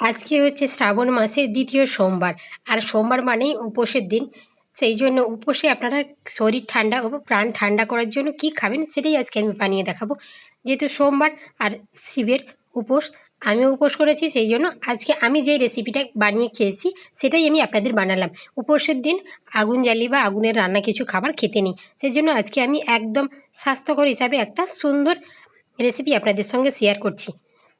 আজকে হচ্ছে শ্রাবণ মাসের দ্বিতীয় সোমবার। আর সোমবার মানেই উপোসের দিন। সেই জন্য উপোসে আপনারা শরীর ঠান্ডা ও প্রাণ ঠান্ডা করার জন্য কি খাবেন সেটাই আজকে আমি বানিয়ে দেখাবো। যেহেতু সোমবার আর শিবের উপোস, আমিও উপোস করেছি, সেই জন্য আজকে আমি যে রেসিপিটা বানিয়ে খেয়েছি, সেটাই আমি আপনাদের বানালাম। উপোসের দিন আগুন জ্বালিয়ে বা আগুনের রান্না কিছু খাবার খেতে নিই। সেই জন্য আজকে আমি একদম স্বাস্থ্যকর হিসাবে একটা সুন্দর রেসিপি আপনাদের সঙ্গে শেয়ার করছি।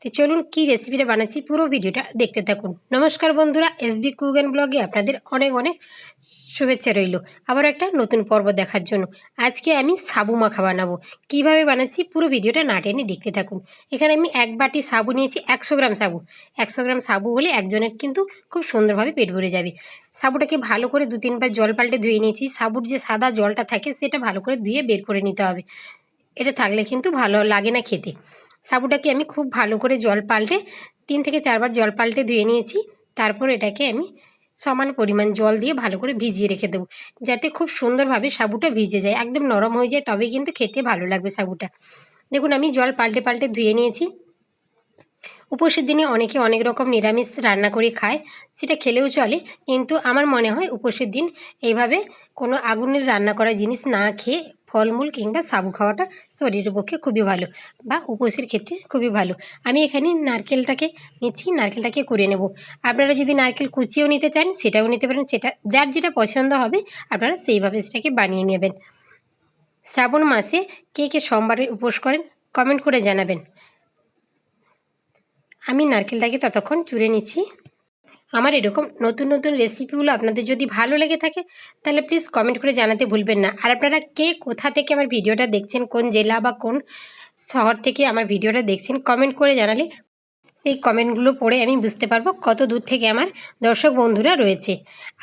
তো চলুন কী রেসিপিটা বানাচ্ছি পুরো ভিডিওটা দেখতে থাকুন। নমস্কার বন্ধুরা এসবি কুগেন ব্লগে আপনাদের অনেক অনেক শুভেচ্ছা রইল। আবার একটা নতুন পর্ব দেখার জন্য। আজকে আমি সাবু মাখা বানাবো। কীভাবে বানাচ্ছি পুরো ভিডিওটা না টেনে দেখতে থাকুন। এখানে আমি এক বাটি সাবু নিয়েছি, একশো গ্রাম সাবু। একশো গ্রাম সাবু হলে একজনের কিন্তু খুব সুন্দরভাবে পেট ভরে যাবে। সাবুটাকে ভালো করে দু তিনবার জল পাল্টে ধুয়ে নিয়েছি। সাবুর যে সাদা জলটা থাকে, সেটা ভালো করে ধুয়ে বের করে নিতে হবে। এটা থাকলে কিন্তু ভালো লাগে না খেতে। সাবুটাকে আমি খুব ভালো করে জল পাল্টে তিন থেকে চারবার জল পাল্টে ধুয়ে নিয়েছি। তারপর এটাকে আমি সমান পরিমাণ জল দিয়ে ভালো করে ভিজিয়ে রেখে দেবো। যাতে খুব সুন্দরভাবে সাবুটা ভিজে যায়, একদম নরম হয়ে যায় তবে কিন্তু খেতে ভালো লাগবে সাবুটা। দেখুন, আমি জল পাল্টে পাল্টে ধুয়ে নিয়েছি। উপোসের দিনে অনেকে অনেক রকম নিরামিষ রান্না করে খায়, সেটা খেলেও চলে, কিন্তু আমার মনে হয় উপোসের দিন এইভাবে কোনো আগুনের রান্না করা জিনিস না খেয়ে ফলমূল কিংবা সাবু খাওয়াটা শরীরের পক্ষে খুবই ভালো বা উপোসের ক্ষেত্রে খুবই ভালো। আমি এখানে নারকেলটাকে নিচ্ছি, নারকেলটাকে করে নেব। আপনারা যদি নারকেল কুচিয়েও নিতে চান, সেটাও নিতে পারেন। সেটা যার যেটা পছন্দ হবে, আপনারা সেইভাবে সেটাকে বানিয়ে নেবেন। শ্রাবণ মাসে কে কে সোমবারে উপোস করেন কমেন্ট করে জানাবেন। আমি নারকেলটাকে ততক্ষণ চুড়ে নিচ্ছি। আমার এরকম নতুন নতুন রেসিপিগুলো আপনাদের যদি ভালো লেগে থাকে, তাহলে প্লিজ কমেন্ট করে জানাতে ভুলবেন না। আর আপনারা কে কোথা থেকে আমার ভিডিওটা দেখছেন, কোন জেলা বা কোন শহর থেকে আমার ভিডিওটা দেখছেন কমেন্ট করে জানালে সেই কমেন্টগুলো পড়ে আমি বুঝতে পারব কত দূর থেকে আমার দর্শক বন্ধুরা রয়েছে।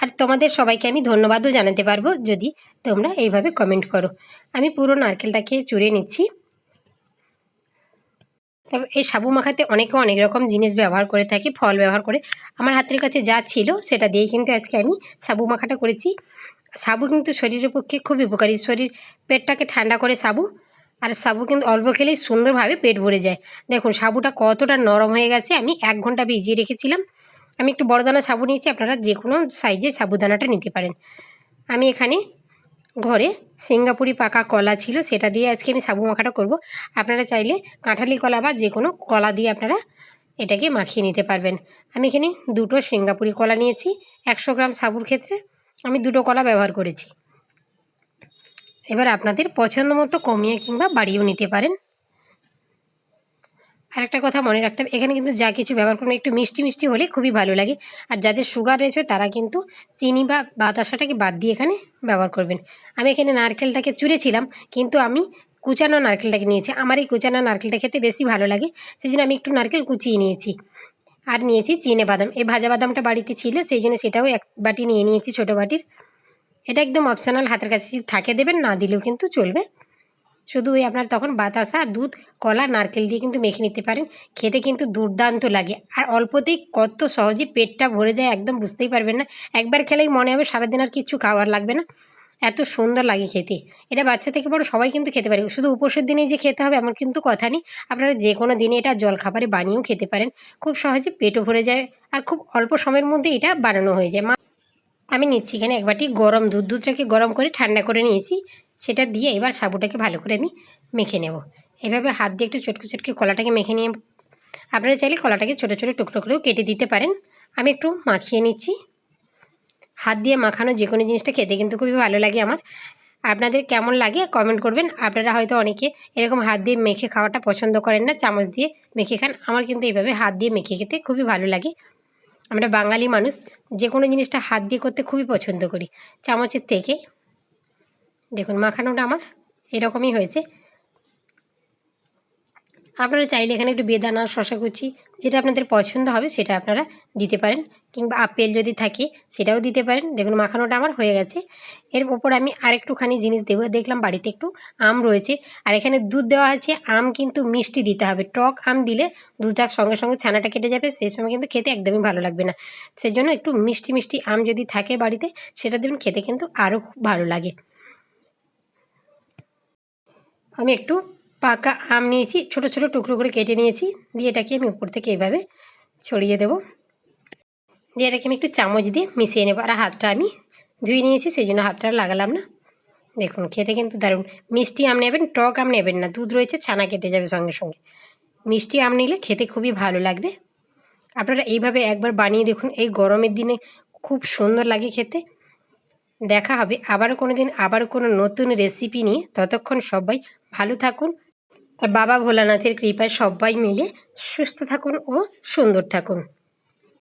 আর তোমাদের সবাইকে আমি ধন্যবাদও জানাতে পারব যদি তোমরা এইভাবে কমেন্ট করো। আমি পুরো নারকেলটাকে চুড়ে নিচ্ছি। তবে এই সাবু মাখাতে অনেকে অনেক রকম জিনিস ব্যবহার করে থাকি, ফল ব্যবহার করে। আমার হাতের কাছে যা ছিল সেটা দিয়েই কিন্তু আজকে আমি সাবু মাখাটা করেছি। সাবু কিন্তু শরীরের পক্ষে খুবই উপকারী। শরীর পেটটাকে ঠান্ডা করে সাবু, আর সাবু কিন্তু অল্প খেলেই সুন্দরভাবে পেট ভরে যায়। দেখুন, সাবুটা কতটা নরম হয়ে গেছে, আমি এক ঘণ্টা ভিজিয়ে রেখেছিলাম। আমি একটু বড় দানা সাবু নিয়েছি, আপনারা যে কোনো সাইজের সাবুদানাটা নিতে পারেন। আমি এখানে ঘরে সিঙ্গাপুরি পাকা কলা ছিল, সেটা দিয়ে আজকে আমি সাবু মাখাটা করব। আপনারা চাইলে কাঁঠালি কলা বা যে কোনো কলা দিয়ে আপনারা এটাকে মাখিয়ে নিতে পারবেন। আমি এখানে দুটো সিঙ্গাপুরি কলা নিয়েছি, একশো গ্রাম সাবুর ক্ষেত্রে আমি দুটো কলা ব্যবহার করেছি। এবার আপনাদের পছন্দ মতো কমিয়ে কিংবা বাড়িয়েও নিতে পারেন। আর একটা কথা মনে রাখতে হবে, এখানে কিন্তু যা কিছু ব্যবহার করবেন একটু মিষ্টি মিষ্টি হলে খুবই ভালো লাগে। আর যাদের সুগার রয়েছে তারা কিন্তু চিনি বা বাতাসাটাকে বাদ দিয়ে এখানে ব্যবহার করবেন। আমি এখানে নারকেলটাকে চুড়েছিলাম কিন্তু আমি কুচানো নারকেলটাকে নিয়েছি। আমার এই কুচানো নারকেলটা খেতে বেশি ভালো লাগে সেই জন্য আমি একটু নারকেল কুচিয়ে নিয়েছি। আর নিয়েছি চিনে বাদাম। এই ভাজা বাদামটা বাড়িতে ছিল, সেই জন্য সেটাও এক বাটি নিয়ে নিয়েছি ছোটো বাটির। এটা একদম অপশনাল হাতের কাছে থাকে দেবেন, না দিলেও কিন্তু চলবে। শুধু ওই আপনার তখন বাতাসা, দুধ, কলা, নারকেল দিয়ে কিন্তু মেখে নিতে পারেন। খেতে কিন্তু দুর্দান্ত লাগে। আর অল্পতেই কত সহজে পেটটা ভরে যায় একদম বুঝতেই পারবেন না। একবার খেলেই মনে হবে সারাদিন আর কিছু খাওয়ার লাগবে না। এত সুন্দর লাগে খেতে। এটা বাচ্চা থেকে বড় সবাই কিন্তু খেতে পারে। শুধু উপোসের দিনেই যে খেতে হবে এমন কিন্তু কথা নেই। আপনারা যে কোনো দিনে এটা জলখাবারে বানিয়েও খেতে পারেন। খুব সহজে পেটও ভরে যায় আর খুব অল্প সময়ের মধ্যে এটা বানানো হয়ে যায়। আমি নিচ্ছি এখানে এক বাটি গরম দুধ। দুধটাকে গরম করে ঠান্ডা করে নিয়েছি। সেটা দিয়ে এবার সাবুটাকে ভালো করে আমি মেখে নেব। এভাবে হাত দিয়ে একটু চটকে চটকে কলাটাকে মেখে নিয়ে আপনারা চাইলে কলাটাকে ছোটো ছোটো টুকরো করেও কেটে দিতে পারেন। আমি একটু মাখিয়ে নিচ্ছি। হাত দিয়ে মাখানো যে কোনো জিনিসটা খেতে কিন্তু খুবই ভালো লাগে আমার। আপনাদের কেমন লাগে কমেন্ট করবেন। আপনারা হয়তো অনেকে এরকম হাত দিয়ে মেখে খাওয়াটা পছন্দ করেন না, চামচ দিয়ে মেখে খান। আমার কিন্তু এইভাবে হাত দিয়ে মেখে খেতে খুবই ভালো লাগে। আমরা বাঙালি মানুষ, যে কোনো জিনিসটা হাত দিয়ে করতে খুবই পছন্দ করি। চামচের থেকে দেখুন, মাখানোটা আমার এরকমই হয়েছে। আপনারা চাইলে এখানে একটু বেদানা শশা কুচি, যেটা আপনাদের পছন্দ হবে সেটা আপনারা দিতে পারেন, কিংবা আপেল যদি থাকে সেটাও দিতে পারেন। দেখুন, মাখানোটা আমার হয়ে গেছে। এর ওপর আমি আরেকটুখানি জিনিস দেবো, দেখলাম বাড়িতে একটু আম রয়েছে, আর এখানে দুধ দেওয়া আছে। আম কিন্তু মিষ্টি দিতে হবে। টক আম দিলে দুধটা সঙ্গে সঙ্গে ছানাটা কেটে যাবে, সেই সময় কিন্তু খেতে একদমই ভালো লাগবে না। সেই জন্য একটু মিষ্টি মিষ্টি আম যদি থাকে বাড়িতে, সেটা দেবেন, খেতে কিন্তু আরও খুব ভালো লাগে। আমি একটু পাকা আম নিয়েছি, ছোট ছোট টুকরো করে কেটে নিয়েছি। দিয়ে এটাকে আমি উপর থেকে এভাবে ছড়িয়ে দেব। যে এটাকে আমি একটু চামচ দিয়ে মিশিয়ে নেব। আর হাতটা আমি ধুয়ে নিয়েছি, সেই জন্য হাতটা লাগালাম না। দেখুন, খেতে কিন্তু দারুণ। মিষ্টি আম নেবেন, টক আম নেবেন না। দুধ রয়েছে, ছানা কেটে যাবে সঙ্গে সঙ্গে। মিষ্টি আম নিলে খেতে খুবই ভালো লাগবে। আপনারা এইভাবে একবার বানিয়ে দেখুন। এই গরমের দিনে খুব সুন্দর লাগে খেতে। দেখা হবে। আবারও কোনো দিন আবারও কোনো নতুন রেসিপি নিয়ে। ততক্ষণ সবাই ভালো থাকুন। আর বাবা ভোলানাথের কৃপায় সবাই মিলে সুস্থ থাকুন ও সুন্দর থাকুন।